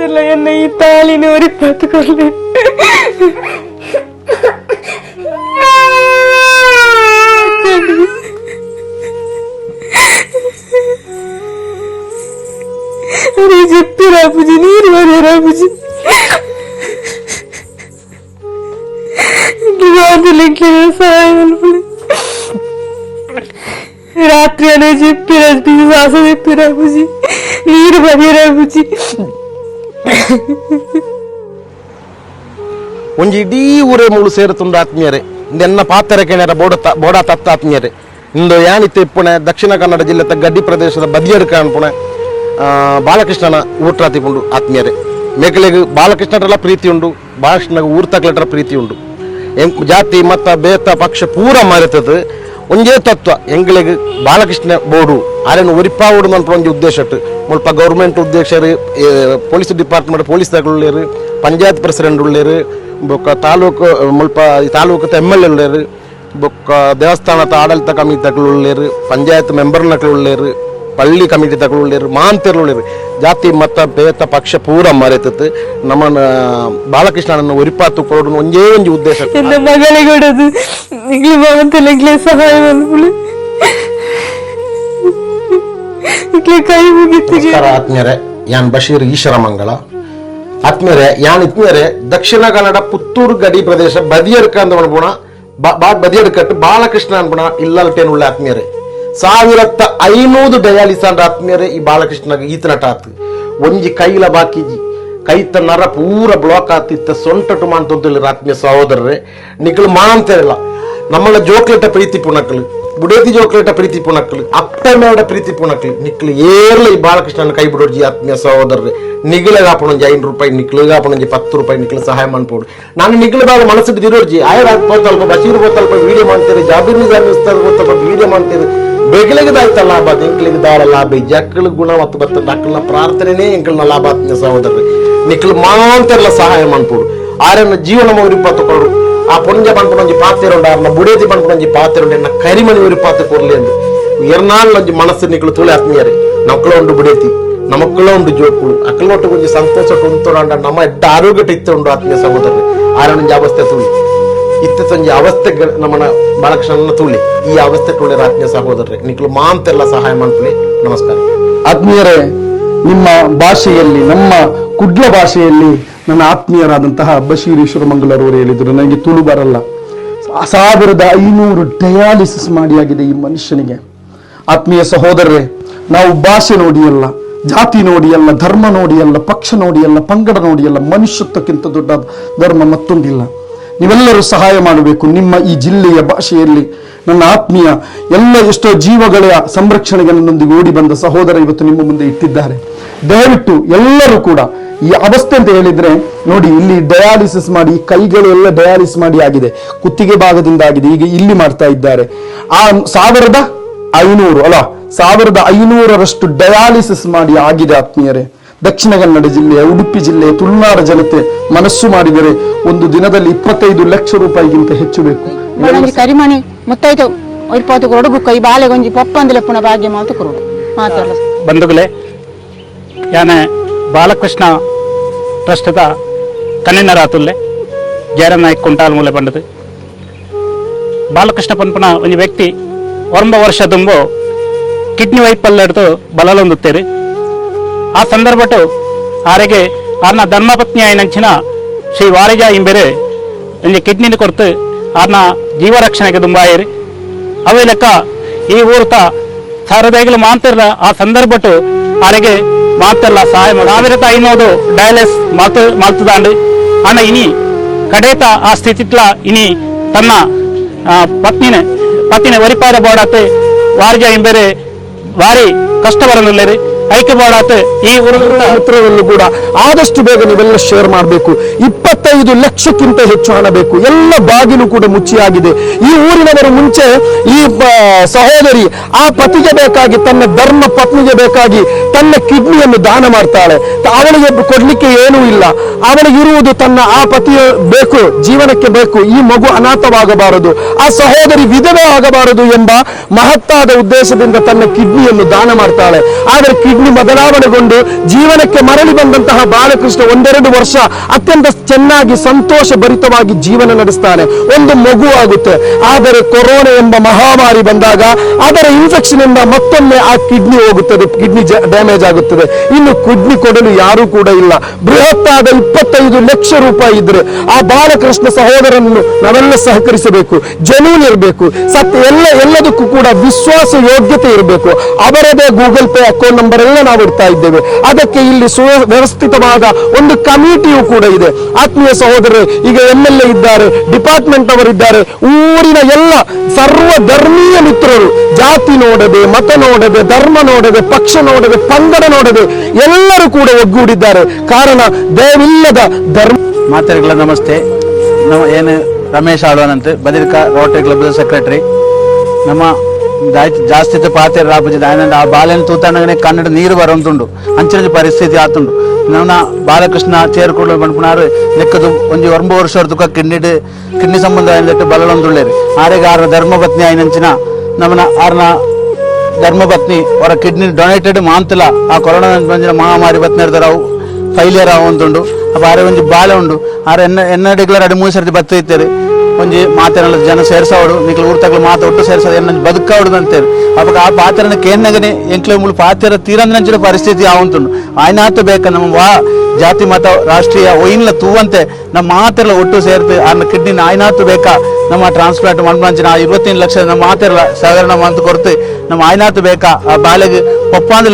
டார்ச்சர்ல என்னை தாலின்னு ஒரு பார்த்துக்கொள்ளு అరే చెప్పి రాబుజి నీరు మరి రాబుజి రాత్రి అనే చెప్పి రాజు శ్వాస చెప్పి రాబుజి నీరు మరి రాబుజి ಒಂಜಿ ಇಡೀ ಊರೇ ಮುಳು ಸೇರುತ್ತುಂಡು ಆತ್ಮೀಯರೇ. ಇಂದೆನ್ನ ಪಾತ್ರೆ ಕೆಣರ ಬೋಡ ಬೋಡ ತತ್ತ ಆತ್ಮೀಯರೇ. ಇಂದು ಯಾನಿತ್ತೆ ಇಪ್ಪುಣೆ, ದಕ್ಷಿಣ ಕನ್ನಡ ಜಿಲ್ಲೆದ ಗಡ್ಡಿ ಪ್ರದೇಶದ ಬದಿಯರು ಕಾಣ್ಪುಣೆ ಬಾಲಕೃಷ್ಣನ ಊಟ್ರಾತಿಪುಂಡು ಆತ್ಮೀಯರೇ. ಮೇಕಲೆಗೆ ಬಾಲಕೃಷ್ಣರೆಲ್ಲ ಪ್ರೀತಿ ಉಂಡು ಬಾಲಕೃಷ್ಣಗೆ ಊರ್ತಕ್ಲೆಟ್ರ ಪ್ರೀತಿ ಉಂಡು ಜಾತಿ, ಮತ, ಬೇತ, ಪಕ್ಷ ಪೂರ ಮರೆತದು ಒಂದೇ ತತ್ವ ಎಂಗಳಿಗೆ ಬಾಲಕೃಷ್ಣ ಬೋರ್ಡು ಆರೇನು ಒರಿಪಾವುಡು ಅಂತ ಒಂದು ಉದ್ದೇಶ ಇಟ್ಟು ಮುಲ್ಪ government ಉದ್ದೇಶರು police department police ತಗೊಳ್ಳೇರು panchayat president ಉಳ್ಳೇರು ಬೊಕ್ಕ ತಾಲೂಕು ಮುಲ್ಪ ಈ ತಾಲೂಕು ಎಮ್ ಎಲ್ ಎ ಉಳ್ಳೇರು ಬೊಕ್ಕ ದೇವಸ್ಥಾನದ ಆಡಳಿತ ಕಮಿಟಿ ತಗೊಳ್ಳೇರು ಪಂಚಾಯತ್ ಮೆಂಬರ್ನಕ್ಲು ಉಳ್ಳೇರು പള്ളി ಕಮಿಟಿ തകളുള്ളവർ മാന്തരുള്ളവർ ಜಾತಿ ಮತ ಭೇತ ಪಕ್ಷ ಪೂರ ಮರೆತತ್ತು ನಮ್ಮ ಬಾಲಕೃಷ್ಣನನ್ನು ಒರಿಪಾತು ಕೊಡೋದು ಒಂದೇ ಒಂದು ಉದ್ದೇಶ. ಮಗಳಿಗೆ ಸಹಾಯ ಕೈ ಆತ್ಮೀಯರೇ ಯಾನ್ ಬಶೀರ್ ಈಶ್ವರ ಮಂಗಳ. ಆತ್ಮೀಯರೇ ಯಾನ್ ಇತ್ಮೀಯರೇ ದಕ್ಷಿಣ ಕನ್ನಡ ಪುತ್ತೂರು ಗಡಿ ಪ್ರದೇಶ ಬದಿಯರ್ಕ ಅಂತ ಅನ್ಬೋಣ ಬದಿಯರ್ಕಟ್ಟು ಬಾಲಕೃಷ್ಣ ಅನ್ಬೋಣ. ಇಲ್ಲಲ್ಟೇನುಳ್ಳ ಆತ್ಮೀಯರೇ. ಸಾವಿರತ್ತ ಐನೂರು ದಯಾಲಿಸಾಂಡ್ರ ಆತ್ಮೀಯರೆ ಈ ಬಾಲಕೃಷ್ಣ ಈತ ನಟ ಆತು. ಒಂಜಿ ಕೈಲ ಬಾಕಿ ಕೈ ನರ ಪೂರ ಬ್ಲಾಕ್ ಆತಿತ್ತ ಸೊಂಟಟು ಮಾಡ್ತಂತೇಳಿ ಆತ್ಮೀಯ ಸಹೋದರರೇ. ನಿಗಳು ಮಾಂತಿರಲ್ಲ ನಮ್ಮಳ ಜೋಕ್ಲೆಟ ಪ್ರೀತಿ ಪುಣಕಲು. ಬುಡೇತಿ ಜೋಕ್ಲೆಟ ಪ್ರೀತಿ ಪುಣಕಲು. ಅಪ್ಪ ಮೇಡ ಪ್ರೀತಿ ಪುಣಕಲು. ನಿಕ್ಲು ಏರ್ಲ ಈ ಬಾಲಕೃಷ್ಣನ ಕೈ ಬಿಡೋರ್ಜಿ ಆತ್ಮೀಯ ಸಹೋದರರೇ. ನಿಗಳಿಗ ಆಪಣೊಂಜಿ ಐನೂರು ರೂಪಾಯಿ ನಿಕ್ಳಿಗ ಆಪಣೊಂಜಿ ಪತ್ತು ರೂಪಾಯಿ ನಿಕ್ಳು ಸಹಾಯ ಮಾಡ್ಬೋದು. ನಾನು ನಿಗಳ ಬಾಳ ಮನಸ್ಸಿಟ್ಟು ದಿರೋರ್ಜಿ ಆಯ್ರ ಹಾಕ್ಬೋದು ಸ್ವಲ್ಪ ಬಸೀರ್ ಗೊತ್ತಲ್ಪ ವೀಡಿಯೋ ಮಾಡ್ತೀರಿ ಜಾಬೀರ್ ಜಾಬೀರ್ ಗೊತ್ತಲ್ಪ ವೀಡಿಯೋ ಮಾಡ್ತೀರಿ ಬೆಗಿಲಿಗೆ ದಾಯ್ತ ಲಾಭ ಅದು ಎಂಕ್ಲಿಗೆ ದಾರ ಲಾಭ ಈ ಜಕ್ಕಳು ಗುಣ ಮತ್ತು ಬರ್ತದೆ ಅಕ್ಕಳನ ಪ್ರಾರ್ಥನೆನೇ ಎಂಕಲ್ನ ಲಾಭ ಆತ್ಮೀಯ ಸಹೋದರರು ನಿಕ್ಲು ಮಾಂತೆಲ್ಲ ಸಹಾಯ ಮಾಡ್ಬೋದು ಆರನ್ನ ಜೀವನ ಮೌರಿಪ್ಪತ್ತು ಕೊಡು ಆ ಪುಂಜ ಪಂಪನೊಂಜಿ ಪಾತಿರುಂಡ ಅರ್ನ ಬುಡೇತಿ ಪಂಪನೊಂಜಿ ಪಾತಿರುಂಡ ಎನ್ನ ಕರಿಮಣಿ ಉರಿ ಪಾತು ಕೊರ್ಲಿ ಎಂದು ಎರ್ನಾಲ್ ಒಂಜಿ ಮನಸ್ಸು ನಿಕ್ಲು ತುಳಿ ಆತ್ಮೀಯರೆ ನಕ್ಕಳ ಉಂಡು ಬುಡೇತಿ ನಮಕ್ಕಳ ಉಂಡು ಜೋಕುಳು ಅಕ್ಕಲ ಒಟ್ಟು ಒಂಜಿ ಸಂತೋಷ ಉಂತುಂಡ ನಮ್ಮ ಎಡ್ಡ ಆರೋಗ್ಯ ಇತ್ತ ಉಂಡು ಆತ್ಮೀಯ ಸಹೋದರರು ಆರೊಂಜಿ ಅವಸ್ಥೆ ತುಳಿ ಇತ್ತ ಸಂಜೆ ಅವಸ್ಥೆ ನಮ್ಮನ ಬಾಲಕೃಷ್ಣನ ತುಳಿ ಈ ಅವಸ್ಥೆ ತುಳಿ ಆತ್ಮೀಯ ಸಹೋದರರೇ ನಿಕ್ಲು ಮಾಂತೆಲ್ಲ ಸಹಾಯ ಮಾಡ್ಕೊಳ್ಳಿ ನಮಸ್ಕಾರ. ಆತ್ಮೀಯರೇ, ನಿಮ್ಮ ಭಾಷೆಯಲ್ಲಿ, ನಮ್ಮ ಕುಡ್ಲ ಭಾಷೆಯಲ್ಲಿ ನನ್ನ ಆತ್ಮೀಯರಾದಂತಹ ಬಶೀರ್ ಮಂಗಳರವರು ಹೇಳಿದರು, ನನಗೆ ತುಳು ಬರಲ್ಲ. ಸಾವಿರದ ಐನೂರು ಡಯಾಲಿಸಿಸ್ ಮಾಡಿ ಆಗಿದೆ ಈ ಮನುಷ್ಯನಿಗೆ. ಆತ್ಮೀಯ ಸಹೋದರರೇ, ನಾವು ಭಾಷೆ ನೋಡಿ ಅಲ್ಲ, ಜಾತಿ ನೋಡಿ ಅಲ್ಲ, ಧರ್ಮ ನೋಡಿ ಅಲ್ಲ, ಪಕ್ಷ ನೋಡಿ ಅಲ್ಲ, ಪಂಗಡ ನೋಡಿ ಅಲ್ಲ, ಮನುಷ್ಯತ್ವಕ್ಕಿಂತ ದೊಡ್ಡ ಧರ್ಮ ಮತ್ತೊಂದಿಲ್ಲ. ನೀವೆಲ್ಲರೂ ಸಹಾಯ ಮಾಡಬೇಕು. ನಿಮ್ಮ ಈ ಜಿಲ್ಲೆಯ ಭಾಷೆಯಲ್ಲಿ ನನ್ನ ಆತ್ಮೀಯ ಎಲ್ಲ ಎಷ್ಟೋ ಜೀವಗಳ ಸಂರಕ್ಷಣೆಗೆ ನನ್ನೊಂದಿಗೆ ಓಡಿ ಬಂದ ಸಹೋದರ ಇವತ್ತು ನಿಮ್ಮ ಮುಂದೆ ಇಟ್ಟಿದ್ದಾರೆ. ದಯವಿಟ್ಟು ಎಲ್ಲರೂ ಕೂಡ ಈ ಅವಸ್ಥೆ ಅಂತ ಹೇಳಿದ್ರೆ ನೋಡಿ, ಇಲ್ಲಿ ಡಯಾಲಿಸಿಸ್ ಮಾಡಿ ಕೈಗಳು ಎಲ್ಲ ಡಯಾಲಿಸ್ ಮಾಡಿ ಆಗಿದೆ. ಕುತ್ತಿಗೆ ಭಾಗದಿಂದ ಆಗಿದೆ. ಈಗ ಇಲ್ಲಿ ಮಾಡ್ತಾ ಇದ್ದಾರೆ. ಆ ಸಾವಿರದ ಐನೂರು, ಅಲ್ಲ, ಸಾವಿರದ ಐನೂರರಷ್ಟು ಡಯಾಲಿಸಿಸ್ ಮಾಡಿ ಆಗಿದೆ ಆತ್ಮೀಯರೇ. ದಕ್ಷಿಣ ಕನ್ನಡ ಜಿಲ್ಲೆಯ ಉಡುಪಿ ಜಿಲ್ಲೆಯ ತುಳುನಾಡ ಜನತೆ ಮನಸ್ಸು ಮಾಡಿದರೆ ಒಂದು ದಿನದಲ್ಲಿ ಇಪ್ಪತ್ತೈದು ಲಕ್ಷ ರೂಪಾಯಿಗಿಂತ ಹೆಚ್ಚು ಬೇಕು. ಒಂಜಿ ಕರಿಮಣಿ ಮುತ್ತೈದು ಇಪ್ಪತ್ತು ಕೊಡುಗು ಕೈ ಈ ಬಾಲೆಗೊಂಜಿ ಪಪ್ಪಂದಿಲ ಪುನ ಭಾಗ್ಯ ಮಾತು ಕೊರಡು ಮಾತಾಡ ಬಂಧುಗಳೇ ಯಾನೆ ಬಾಲಕೃಷ್ಣ ಟ್ರಸ್ಟದ ರಾತುಲ್ಲೆ ಜಯರಾಮ್ ನಾಯ್ಕ್ ಕುಂಟಾಲ್ ಮೂಲೆ ಬಂಡದು ಬಾಲಕೃಷ್ಣ ಪನ್ಪನ ಒಂದು ವ್ಯಕ್ತಿ ಒಂಬ ವರ್ಷ ತುಂಬು ಕಿಡ್ನಿ ವೈಫಲ್ಯ ಹಿಡಿದು ಬಲಲೊಂದುತ್ತೇರಿ ಆ ಸಂದರ್ಭಟು ಆರೆಗೆ ಆರ್ನ ಧರ್ಮಪತ್ನಿ ಆಯ್ನಂಚಿನ ಶ್ರೀ ವಾರಿಜ ಇಂಬೆರೆ ಕಿಡ್ನಿ ಕಿಡ್ನಿನ ಕೊರ್ತು ಆರ್ನ ಜೀವರಕ್ಷಣೆಗೆ ದುಂಬಾಯಿರಿ ಅವೇ ಲೆಕ್ಕ ಈ ಊರ್ತ ಸಾವಿರದೈಗಳು ಮಾತಿರ್ಲ ಆ ಸಂದರ್ಭಟು ಆರೆಗೆ ಮಾತಿರ್ಲ ಸಹಾಯ ಮಾಡಿ. ಸಾವಿರದ ಐನೂರು ಡಯಾಲಿಸ್ ಮಾತು ಮಾಡ್ತದಾಂಡು ಅಣ್ಣ ಇನಿ ಕಡೇತ ಆ ಸ್ಥಿತಿತ್ಲ ಇನಿ ತನ್ನ ಪತ್ನಿನ ಪತ್ನಿನ ಒರಿಪಾರ ಬೋಡಾತ್ ವಾರಿಜ ಇಂಬೆರೆ ಭಾರಿ ಕಷ್ಟ ಬರನುಲ್ಲೇರಿ ಐಕ್ಯ ಮಾಡತ್ತೆ ಈ ಊರು ಮಿತ್ರರಲ್ಲೂ ಕೂಡ ಆದಷ್ಟು ಬೇಗ ನೀವೆಲ್ಲ ಶೇರ್ ಮಾಡಬೇಕು. ಇಪ್ಪತ್ತೈದು ಲಕ್ಷಕ್ಕಿಂತ ಹೆಚ್ಚು ಹಣ ಬೇಕು. ಎಲ್ಲ ಬಾಗಿಲು ಕೂಡ ಮುಚ್ಚಿಯಾಗಿದೆ. ಈ ಊರಿನವರು ಮುಂಚೆ ಈ ಸಹೋದರಿ ಆ ಪತಿಗೆ ಬೇಕಾಗಿ ತನ್ನ ಧರ್ಮ ಪತ್ನಿಗೆ ಬೇಕಾಗಿ ತನ್ನ ಕಿಡ್ನಿಯನ್ನು ದಾನ ಮಾಡ್ತಾಳೆ. ಅವಳಿಗೆ ಕೊಡ್ಲಿಕ್ಕೆ ಏನೂ ಇಲ್ಲ. ಅವಳಿಗಿರುವುದು ತನ್ನ ಆ ಪತಿಯ ಬೇಕು ಜೀವನಕ್ಕೆ ಬೇಕು. ಈ ಮಗು ಅನಾಥವಾಗಬಾರದು. ಆ ಸಹೋದರಿ ವಿಧವೆ ಆಗಬಾರದು ಎಂಬ ಮಹತ್ತಾದ ಉದ್ದೇಶದಿಂದ ತನ್ನ ಕಿಡ್ನಿಯನ್ನು ದಾನ ಮಾಡ್ತಾಳೆ. ಆದರೆ ಕಿಡ್ನಿ ಕಿಡ್ನಿ ಬದಲಾವಣೆಗೊಂಡು ಜೀವನಕ್ಕೆ ಮರಳಿ ಬಂದಂತಹ ಬಾಲಕೃಷ್ಣ ಒಂದೆರಡು ವರ್ಷ ಅತ್ಯಂತ ಚೆನ್ನಾಗಿ ಸಂತೋಷ ಭರಿತವಾಗಿ ಜೀವನ ನಡೆಸ್ತಾನೆ. ಒಂದು ಮಗು ಆಗುತ್ತೆ. ಆದರೆ ಕೊರೋನಾ ಎಂಬ ಮಹಾಮಾರಿ ಬಂದಾಗ ಅದರ ಇನ್ಫೆಕ್ಷನ್ ಇಂದ ಮತ್ತೊಮ್ಮೆ ಆ ಕಿಡ್ನಿ ಹೋಗುತ್ತದೆ. ಕಿಡ್ನಿ ಡ್ಯಾಮೇಜ್ ಆಗುತ್ತದೆ. ಇನ್ನು ಕಿಡ್ನಿ ಕೊಡಲು ಯಾರೂ ಕೂಡ ಇಲ್ಲ. ಬೃಹತ್ತಾದ ಇಪ್ಪತ್ತೈದು ಲಕ್ಷ ರೂಪಾಯಿ ಇದ್ರೆ ಆ ಬಾಲಕೃಷ್ಣ ಸಹೋದರನನ್ನು ನಾವೆಲ್ಲ ಸಹಕರಿಸಬೇಕು. ಜನೂನ್ ಇರಬೇಕು. ಸತ್ಯ ಎಲ್ಲ, ಎಲ್ಲದಕ್ಕೂ ಕೂಡ ವಿಶ್ವಾಸ ಯೋಗ್ಯತೆ ಇರಬೇಕು. ಅವರದೇ ಗೂಗಲ್ ಪೇ ಅಕೌಂಟ್ ನಂಬರ್ ಎಲ್ಲ ನಾವು ಇಡ್ತಾ ಇದ್ದೇವೆ. ಅದಕ್ಕೆ ಇಲ್ಲಿ ಸುವ್ಯವಸ್ಥಿತವಾದ ಒಂದು ಕಮಿಟಿಯು ಕೂಡ ಇದೆ. ಆತ್ಮೀಯ ಸಹೋದರರು, ಈಗ ಎಂ ಎಲ್ ಇದ್ದಾರೆ ಡಿಪಾರ್ಟ್ಮೆಂಟ್ ಅವರಿದ್ದಾರೆ ಊರಿನ ಎಲ್ಲ ಸರ್ವ ಧರ್ಮೀಯ ಮಿತ್ರರು, ಜಾತಿ ನೋಡದೆ, ಮತ ನೋಡದೆ, ಧರ್ಮ ನೋಡದೆ, ಪಕ್ಷ ನೋಡದೆ, ಪಂಗಡ ನೋಡದೆ, ಎಲ್ಲರೂ ಕೂಡ ಒಗ್ಗೂಡಿದ್ದಾರೆ. ಕಾರಣ ದಯವಿಲ್ಲದ ಧರ್ಮ ಮಾತೆರೆಗಳ, ನಮಸ್ತೆ. ನಾವು ಏನು ರಮೇಶ್ ಆಳ್ವನಂತೆ ಬದಿರ್ಕಾ ರೋಟರಿ ಕ್ಲಬ್ ಸೆಕ್ರೆಟರಿ ನಮ್ಮ ಜಾಸ್ತಿ ಪಾತೆ ರಾಪುಜಿ ದಾಯನಂದ ಆ ಬಾಲ್ಯನ ತೂತಾನಗನೆ ಕನ್ನಡ ನೀರು ಬರೋಂದುಂಡು ಅಂಚಿನ ಪರಿಸ್ಥಿತಿ ಆತುಂಡು ನನ್ನ ಬಾಲಕೃಷ್ಣ ಚೇರ್ಕೊಂಡು ಬಂದ್ಪುನಾರು ಲೆಕ್ಕದು ಒಂದು ಒಂಬ ವರ್ಷ ತುಕ ಕಿಡ್ನಿ ಕಿಡ್ನಿ ಸಂಬಂಧ ಆಯ್ತು ಬಲಲೊಂದುಳ್ಳೇರು ಆರೆಗ ಆರ್ನ ಧರ್ಮಪತ್ನಿ ಆಯ್ನಂಚಿನ ನಮ್ಮನ ಆರ್ನ ಧರ್ಮಪತ್ನಿ ಅವರ ಕಿಡ್ನಿ ಡೊನೇಟೆಡ್ ಮಾಂತಲ. ಆ ಕೊರೋನಾ ಬಂದಿನ ಮಹಾಮಾರಿ ಪತ್ನಿ ಅವು ಫೈಲಿಯರ್ ಆವಂತುಂಡು ಅಪ್ಪ ಆರೆ ಒಂದು ಬಾಲ ಉಂಡು ಆರೆ ಎನ್ನ ಎನ್ನಡಿಗ್ಲರ್ ಅಡಿ ಮೂರು ಸರ್ತಿ ಒಂಜಿ ಮಾತೆರಲ್ಲ ಜನ ಸೇರ್ಸಾವಡು ನಿಕ್ಲ ಊರ್ ತಕ್ಲು ಮಾತ ಒಟ್ಟು ಸೇರ್ಸೋದು ಎನ್ನ ಬದುಕಾವಡು ಅಂತೇಳಿ ಅವಾಗ ಆ ಪಾತ್ರನ ಕೇನ್ನಗನೆ ಎಂಕ್ಲೆ ಮುಳು ಪಾತ್ರ ತೀರಂದಿನ ಪರಿಸ್ಥಿತಿ ಆವಂತುಂಡು ಆತ ಬೇಕ ನಮ್ಮ ವಾ ಜಾತಿ, ಮತ, ರಾಷ್ಟ್ರೀಯ ಒಯ್ನ್ಲ ತೂವಂತೆ ನಮ್ಮ ಮಾತೆಲ್ಲ ಒಟ್ಟು ಸೇರ್ತು ಅನ್ನ ಕಿಡ್ನಿ ಆಯ್ನಾತು ಬೇಕಾ. ನಮ್ಮ ಟ್ರಾನ್ಸ್ಪ್ಲಾಂಟ್ ಮನ್ಪಂಚಿನ ಇವತ್ತಿನ ಲಕ್ಷ ನಮ್ಮ ಮಾತೆಲ್ಲ ಸಹಕರಣ ಅಂತ ಕೊರತೆ. ನಮ್ಮ ಆಯ್ನಾತು ಬೇಕಾ. ಆ ಬಾಲೆಗೆ ಪಪ್ಪಾಂದಲೆ